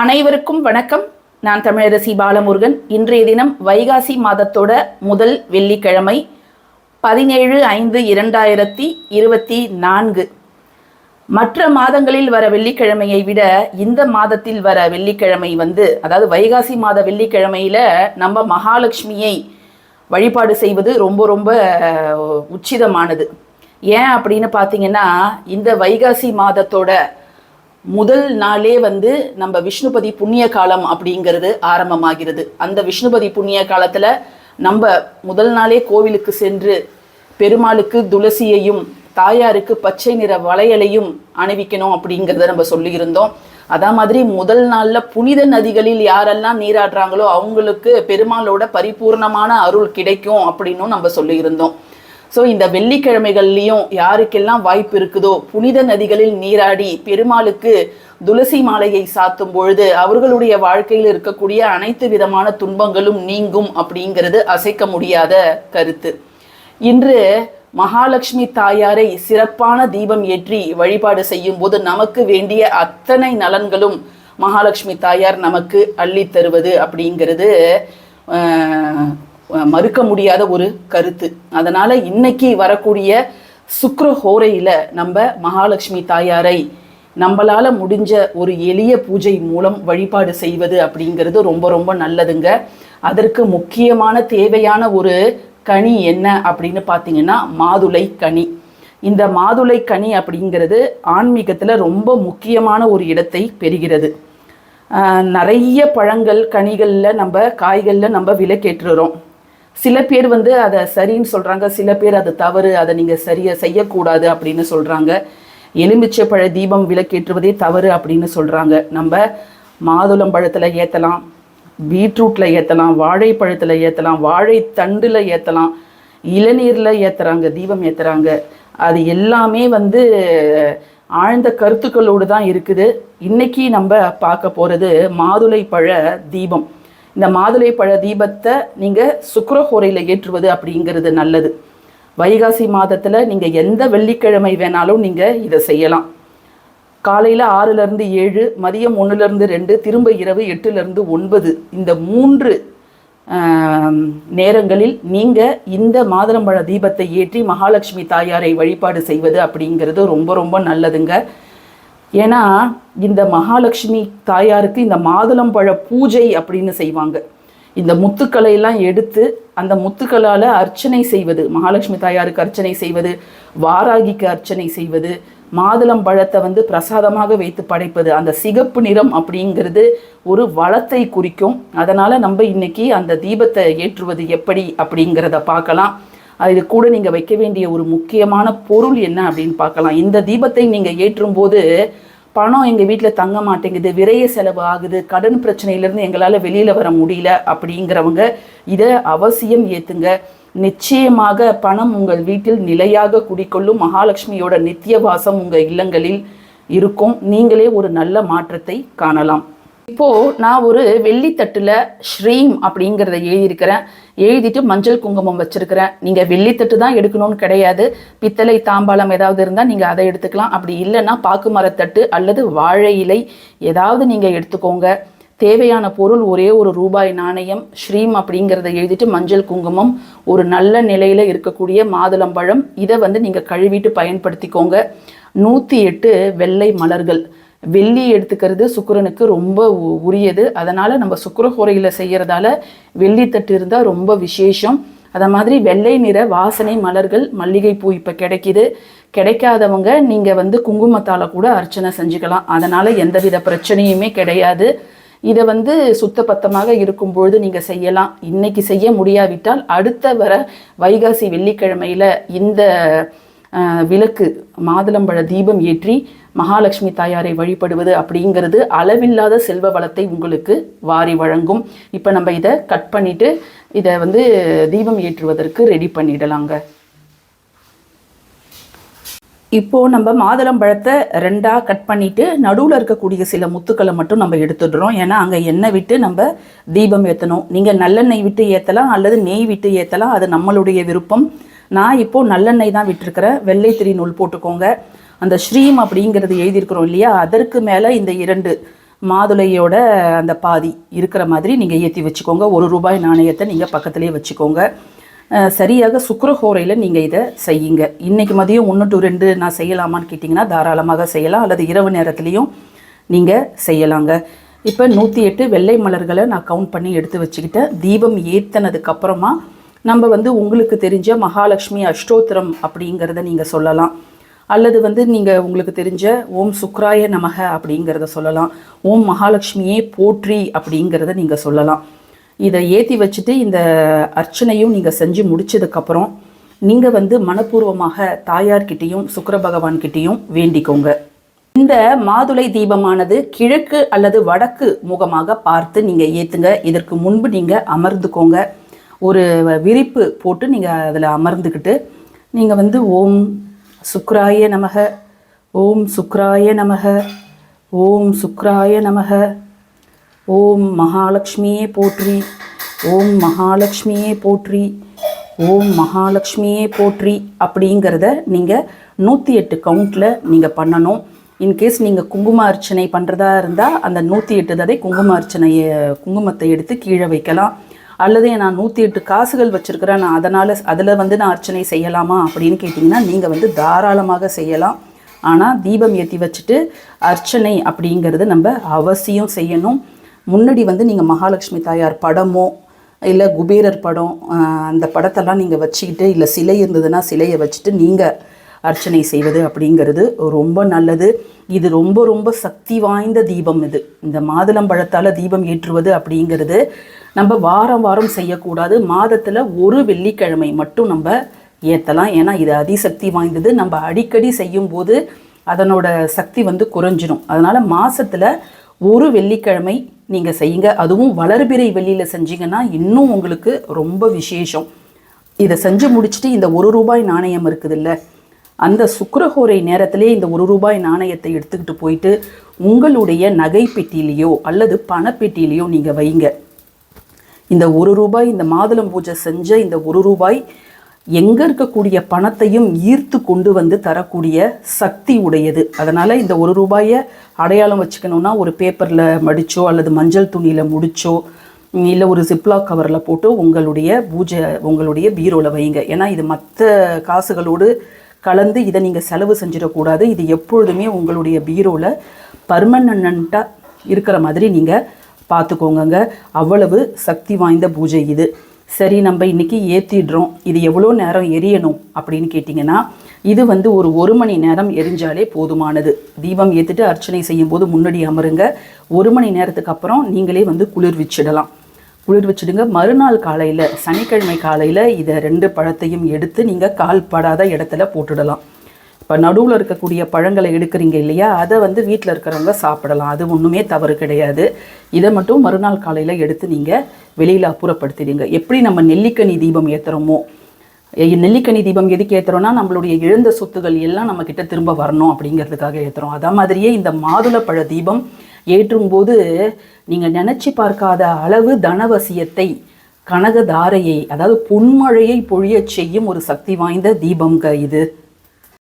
அனைவருக்கும் வணக்கம். நான் தமிழரசி பாலமுருகன். இன்றைய தினம் வைகாசி மாதத்தோட முதல் வெள்ளிக்கிழமை பதினேழு ஐந்து இரண்டாயிரத்தி இருபத்தி நான்கு. மற்ற மாதங்களில் வர வெள்ளிக்கிழமையை விட இந்த மாதத்தில் வர வெள்ளிக்கிழமை வந்து அதாவது வைகாசி மாத வெள்ளிக்கிழமையில நம்ம மகாலட்சுமியை வழிபாடு செய்வது ரொம்ப ரொம்ப உச்சிதமானது. ஏன் அப்படின்னு பார்த்தீங்கன்னா இந்த வைகாசி மாதத்தோட முதல் நாளே வந்து நம்ம விஷ்ணுபதி புண்ணிய காலம் அப்படிங்கிறது ஆரம்பமாகிறது. அந்த விஷ்ணுபதி புண்ணிய காலத்தில் நம்ம முதல் நாளே கோவிலுக்கு சென்று பெருமாளுக்கு துளசியையும் தாயாருக்கு பச்சை நிற வளையலையும் அணிவிக்கணும் அப்படிங்கிறத நம்ம சொல்லியிருந்தோம். அதே மாதிரி முதல் நாளில் புனித நதிகளில் யாரெல்லாம் நீராடுறாங்களோ அவங்களுக்கு பெருமாளோட பரிபூர்ணமான அருள் கிடைக்கும் அப்படின்னும் நம்ம சொல்லியிருந்தோம். ஸோ இந்த வெள்ளிக்கிழமைகள்லையும் யாருக்கெல்லாம் வாய்ப்பு இருக்குதோ புனித நதிகளில் நீராடி பெருமாளுக்கு துளசி மாலையை சாத்தும் பொழுது அவர்களுடைய வாழ்க்கையில் இருக்கக்கூடிய அனைத்து விதமான துன்பங்களும் நீங்கும் அப்படிங்கிறது அசைக்க முடியாத கருத்து. இன்று மகாலட்சுமி தாயாரை சிறப்பான தீபம் ஏற்றி வழிபாடு செய்யும் போது நமக்கு வேண்டிய அத்தனை நலன்களும் மகாலட்சுமி தாயார் நமக்கு அள்ளி தருவது அப்படிங்கிறது மறுக்க முடியாத ஒரு கருத்து. அதனால இன்னைக்கு வரக்கூடிய சுக்ர ஹோரையில நம்ம மகாலட்சுமி தாயாரை நம்மளால முடிஞ்ச ஒரு எளிய பூஜை மூலம் வழிபாடு செய்வது அப்படிங்கிறது ரொம்ப ரொம்ப நல்லதுங்க. அதற்கு முக்கியமான தேவையான ஒரு கனி என்ன அப்படின்னு பார்த்தீங்கன்னா மாதுளை கனி. இந்த மாதுளை கனி அப்படிங்கிறது ஆன்மீகத்தில் ரொம்ப முக்கியமான ஒரு இடத்தை பெறுகிறது. நிறைய பழங்கள் கனிகளில் நம்ம காய்களில் நம்ம விலக்கேற்றுறோம் சில பேர் வந்து அதை சரின்னு சொல்கிறாங்க சில பேர் அது தவறு அதை நீங்கள் சரியாக செய்யக்கூடாது அப்படின்னு சொல்கிறாங்க எலுமிச்சை பழ தீபம் விலக்கேற்றுவதே தவறு அப்படின்னு சொல்கிறாங்க நம்ம மாதுளம்பழத்தில் ஏற்றலாம் பீட்ரூட்டில் ஏற்றலாம் வாழைப்பழத்தில் ஏற்றலாம் வாழைத்தண்டில் ஏற்றலாம் இளநீரில் ஏற்றுறாங்க தீபம் ஏற்றுறாங்க அது எல்லாமே வந்து ஆழ்ந்த கருத்துக்களோடு தான் இருக்குது. இன்றைக்கி நம்ம பார்க்க போகிறது மாதுளை பழ தீபம். இந்த மாதுளை பழ தீபத்தை நீங்கள் சுக்ரஹோரையில் ஏற்றுவது அப்படிங்கிறது நல்லது. வைகாசி மாதத்தில் நீங்கள் எந்த வெள்ளிக்கிழமை வேணாலும் நீங்கள் இதை செய்யலாம். காலையில் ஆறுலேருந்து ஏழு மதியம் ஒன்றுலேருந்து ரெண்டு திரும்ப இரவு எட்டுலேருந்து ஒன்பது இந்த மூன்று நேரங்களில் நீங்கள் இந்த மாதுளம்பழ தீபத்தை ஏற்றி மகாலட்சுமி தாயாரை வழிபாடு செய்வது அப்படிங்கிறது ரொம்ப ரொம்ப நல்லதுங்க. ஏன்னா இந்த மகாலட்சுமி தாயாருக்கு இந்த மாதுளம்பழ பூஜை அப்படின்னு செய்வாங்க. இந்த முத்துக்களை எல்லாம் எடுத்து அந்த முத்துக்களால் அர்ச்சனை செய்வது மகாலட்சுமி தாயாருக்கு அர்ச்சனை செய்வது வாராகிக்கு அர்ச்சனை செய்வது மாதுளம் பழத்தை வந்து பிரசாதமாக வைத்து படைப்பது அந்த சிகப்பு நிறம் அப்படிங்கிறது ஒரு வளத்தை குறிக்கும். அதனால் நம்ம இன்னைக்கு அந்த தீபத்தை ஏற்றுவது எப்படி அப்படிங்கிறத பார்க்கலாம். அது கூட நீங்கள் வைக்க வேண்டிய ஒரு முக்கியமான பொருள் என்ன அப்படின்னு பார்க்கலாம். இந்த தீபத்தை நீங்கள் ஏற்றும்போது பணம் எங்கள் வீட்டில் தங்க மாட்டேங்குது விரைய செலவு ஆகுது கடன் பிரச்சனையிலேருந்து எங்களால் வெளியில் வர முடியல அப்படிங்கிறவங்க இதை அவசியம் ஏற்றுங்க நிச்சயமாக பணம் உங்கள் வீட்டில் நிலையாக குடிக்கொள்ளும் மகாலட்சுமியோட நித்திய வாசம் உங்கள் இல்லங்களில் இருக்கும். நீங்களே ஒரு நல்ல மாற்றத்தை காணலாம். இப்போ நான் ஒரு வெள்ளித்தட்டுல ஸ்ரீம் அப்படிங்கிறத எழுதியிருக்கிறேன். எழுதிட்டு மஞ்சள் குங்குமம் வச்சிருக்கிறேன். நீங்க வெள்ளித்தட்டு தான் எடுக்கணும்னு கிடையாது. பித்தளை தாம்பாளம் ஏதாவது இருந்தால் நீங்க அதை எடுத்துக்கலாம். அப்படி இல்லைன்னா பாக்கு மரத்தட்டு அல்லது வாழை இலை ஏதாவது நீங்க எடுத்துக்கோங்க. தேவையான பொருள் ஒரே ஒரு ரூபாய் நாணயம் ஸ்ரீம் அப்படிங்கிறத எழுதிட்டு மஞ்சள் குங்குமம் ஒரு நல்ல நிலையில இருக்கக்கூடிய மாதுளம்பழம் இதை வந்து நீங்க கழுவிட்டு பயன்படுத்திக்கோங்க. நூற்றி எட்டு வெள்ளை மலர்கள். வெள்ளி எடுத்துக்கிறது சுக்கரனுக்கு ரொம்ப உ- உரியது. அதனால் நம்ம சுக்கரஹோரையில் செய்கிறதால வெள்ளித்தட்டு இருந்தால் ரொம்ப விசேஷம். அதை மாதிரி வெள்ளை நிற வாசனை மலர்கள் மல்லிகைப்பூ இப்போ கிடைக்கிது. கிடைக்காதவங்க நீங்கள் வந்து குங்குமத்தால் கூட அர்ச்சனை செஞ்சுக்கலாம். அதனால் எந்தவித பிரச்சனையுமே கிடையாது. இதை வந்து சுத்தபத்தமாக இருக்கும்பொழுது நீங்கள் செய்யலாம். இன்னைக்கு செய்ய முடியாவிட்டால் அடுத்த வர வைகாசி வெள்ளிக்கிழமையில் இந்த விளக்கு மாதுளம்பழ தீபம் ஏற்றி மகாலட்சுமி தாயாரை வழிபடுவது அப்படிங்கிறது அளவில்லாத செல்வ வளத்தை உங்களுக்கு வாரி வழங்கும். இப்போ நம்ம இதை கட் பண்ணிட்டு இதை வந்து தீபம் ஏற்றுவதற்கு ரெடி பண்ணிடலாங்க. இப்போ நம்ம மாதுளம்பழத்தை ரெண்டா கட் பண்ணிட்டு நடுவில் இருக்கக்கூடிய சில முத்துக்களை மட்டும் நம்ம எடுத்துடுறோம். ஏன்னா அங்கே எண்ணெய் விட்டு நம்ம தீபம் ஏற்றணும் நீங்கள் நல்லெண்ணெய் விட்டு ஏற்றலாம் அல்லது நெய் விட்டு ஏற்றலாம் அது நம்மளுடைய விருப்பம். நான் இப்போ நல்லெண்ணெய் தான் விட்டுருக்கிறேன் வெள்ளை திரி நூல் போட்டுக்கோங்க. அந்த ஸ்ரீம் அப்படிங்கிறது எழுதியிருக்கிறோம் இல்லையா? அதற்கு மேலே இந்த இரண்டு மாதுளையோட அந்த பாதி இருக்கிற மாதிரி நீங்கள் ஏற்றி வச்சுக்கோங்க. ஒரு ரூபாய் நாணயத்தை நீங்கள் பக்கத்துலேயே வச்சுக்கோங்க. சரியாக சுக்கரஹோரையில் நீங்கள் இதை செய்யுங்க. இன்றைக்கி மதியம் ஒன்று டு ரெண்டு நான் செய்யலாமான்னு கேட்டிங்கன்னா தாராளமாக செய்யலாம். அல்லது இரவு நேரத்துலேயும் நீங்கள் செய்யலாங்க. இப்போ நூற்றி எட்டு வெள்ளை மலர்களை நான் கவுண்ட் பண்ணி எடுத்து வச்சுக்கிட்டேன். தீபம் ஏற்றினதுக்கப்புறமா நம்ம வந்து உங்களுக்கு தெரிஞ்ச மகாலட்சுமி அஷ்டோத்திரம் அப்படிங்கிறத நீங்கள் சொல்லலாம். அல்லது வந்து நீங்கள் உங்களுக்கு தெரிஞ்ச ஓம் சுக்ராய நமக அப்படிங்கிறத சொல்லலாம். ஓம் மகாலட்சுமியே போற்றி அப்படிங்கிறத நீங்கள் சொல்லலாம். இதை ஏற்றி வச்சுட்டு இந்த அர்ச்சனையும் நீங்கள் செஞ்சு முடிச்சதுக்கப்புறம் நீங்கள் வந்து மனப்பூர்வமாக தாயார்கிட்டேயும் சுக்கர பகவான்கிட்டேயும் வேண்டிக்கோங்க. இந்த மாதுளை தீபமானது கிழக்கு அல்லது வடக்கு முகமாக பார்த்து நீங்கள் ஏற்றுங்க இதற்கு முன்பு நீங்கள் அமர்ந்துக்கோங்க. ஒரு விரிப்பு போட்டு நீங்கள் அதில் அமர்ந்துக்கிட்டு நீங்கள் வந்து ஓம் சுக்ராய நமக ஓம் சுக்ராய நமக ஓம் சுக்ராய நமக ஓம் மகாலட்சுமியே போற்றி ஓம் மகாலட்சுமியே போற்றி ஓம் மகாலட்சுமியே போற்றி அப்படிங்கிறத நீங்கள் நூற்றி எட்டு கவுண்டில் நீங்கள் பண்ணணும். இன்கேஸ் நீங்கள் குங்கும அர்ச்சனை பண்ணுறதா இருந்தால் அந்த நூற்றி எட்டு தடவை குங்கும அர்ச்சனையை குங்குமத்தை எடுத்து கீழே வைக்கலாம். அல்லது நான் நூற்றி எட்டு காசுகள் வச்சுருக்கிறேன் நான் அதனால் அதில் வந்து நான் அர்ச்சனை செய்யலாமா அப்படின்னு கேட்டிங்கன்னா நீங்கள் வந்து தாராளமாக செய்யலாம். ஆனால் தீபம் ஏற்றி வச்சுட்டு அர்ச்சனை அப்படிங்கிறது நம்ம அவசியம் செய்யணும். முன்னாடி வந்து நீங்கள் மகாலட்சுமி தாயார் படமோ இல்லை குபேரர் படம் அந்த படத்தெல்லாம் நீங்கள் வச்சுக்கிட்டு இல்லை சிலை இருந்ததுன்னா சிலையை வச்சுட்டு நீங்கள் அர்ச்சனை செய்வது அப்படிங்கிறது ரொம்ப நல்லது. இது ரொம்ப ரொம்ப சக்தி வாய்ந்த தீபம் இது. இந்த மாதுளம்பழத்தால் தீபம் ஏற்றுவது அப்படிங்கிறது நம்ம வாரம் வாரம் செய்யக்கூடாது. மாதத்தில் ஒரு வெள்ளிக்கிழமை மட்டும் நம்ம ஏற்றலாம் ஏன்னா இது அதிசக்தி வாய்ந்தது. நம்ம அடிக்கடி செய்யும்போது அதனோட சக்தி வந்து குறைஞ்சிடும் அதனால் மாதத்தில் ஒரு வெள்ளிக்கிழமை நீங்கள் செய்யுங்க. அதுவும் வளர்பிறை வெள்ளியில் செஞ்சீங்கன்னா இன்னும் உங்களுக்கு ரொம்ப விசேஷம். இதை செஞ்சு முடிச்சுட்டு இந்த ஒரு ரூபாய் நாணயம் இருக்குதுல்ல அந்த சுக்கிரஹோரை நேரத்திலே இந்த ஒரு ரூபாய் நாணயத்தை எடுத்துக்கிட்டு போயிட்டு உங்களுடைய நகை பெட்டியிலையோ அல்லது பணப்பெட்டியிலையோ நீங்கள் வைங்க. இந்த ஒரு ரூபாய் இந்த மாதுளம் பூஜை செஞ்ச இந்த ஒரு ரூபாய் எங்கே இருக்கக்கூடிய பணத்தையும் ஈர்த்து கொண்டு வந்து தரக்கூடிய சக்தி உடையது. அதனால் இந்த ஒரு ரூபாயை அடையாளம் வச்சுக்கணுன்னா ஒரு பேப்பரில் மடிச்சோ அல்லது மஞ்சள் துணியில் முடிச்சோ இல்லை ஒரு ஜிப்லாக் கவரில் போட்டு உங்களுடைய பூஜை உங்களுடைய பீரோவில் வைங்க. ஏன்னா இது மற்ற காசுகளோடு கலந்து இதை நீங்கள் செலவு செஞ்சிடக்கூடாது. இது எப்பொழுதுமே உங்களுடைய பீரோவில் பர்மனண்ட்டாக இருக்கிற மாதிரி நீங்கள் பார்த்துக்கோங்கங்க. அவ்வளவு சக்தி வாய்ந்த பூஜை இது. சரி நம்ம இன்னைக்கு ஏற்றிடுறோம் இது எவ்வளோ நேரம் எரியணும் அப்படின்னு கேட்டிங்கன்னா இது வந்து ஒரு ஒரு மணி நேரம் எரிஞ்சாலே போதுமானது. தீபம் ஏற்றிட்டு அர்ச்சனை செய்யும்போது முன்னாடி அமருங்க. ஒரு மணி நேரத்துக்கு அப்புறம் நீங்களே வந்து குளிர்விச்சிடலாம் குளிர் வச்சிடுங்க. மறுநாள் காலையில் சனிக்கிழமை காலையில் இதை ரெண்டு பழத்தையும் எடுத்து நீங்கள் கால் படாத இடத்துல போட்டுடலாம். இப்போ நடுவில் இருக்கக்கூடிய பழங்களை எடுக்கிறீங்க இல்லையா? அதை வந்து வீட்டில் இருக்கிறவங்க சாப்பிடலாம். அது ஒன்றுமே தவறு கிடையாது. இதை மட்டும் மறுநாள் காலையில் எடுத்து நீங்கள் வெளியில் அப்புறப்படுத்திடுங்க. எப்படி நம்ம நெல்லிக்கனி தீபம் ஏற்றுறோமோ நெல்லிக்கனி தீபம் எதுக்கு ஏற்றுறோம்னா நம்மளுடைய இழந்த சொத்துகள் எல்லாம் நம்மக்கிட்ட திரும்ப வரணும் அப்படிங்கிறதுக்காக ஏற்றுறோம் அதே மாதிரியே இந்த மாதுளப்பழ தீபம் ஏற்றும்போது நீங்கள் நினச்சி பார்க்காத அளவு தனவசியத்தை கனகதாரையை அதாவது பொன்மழையை பொழியச் செய்யும் ஒரு சக்தி வாய்ந்த தீபங்க இது.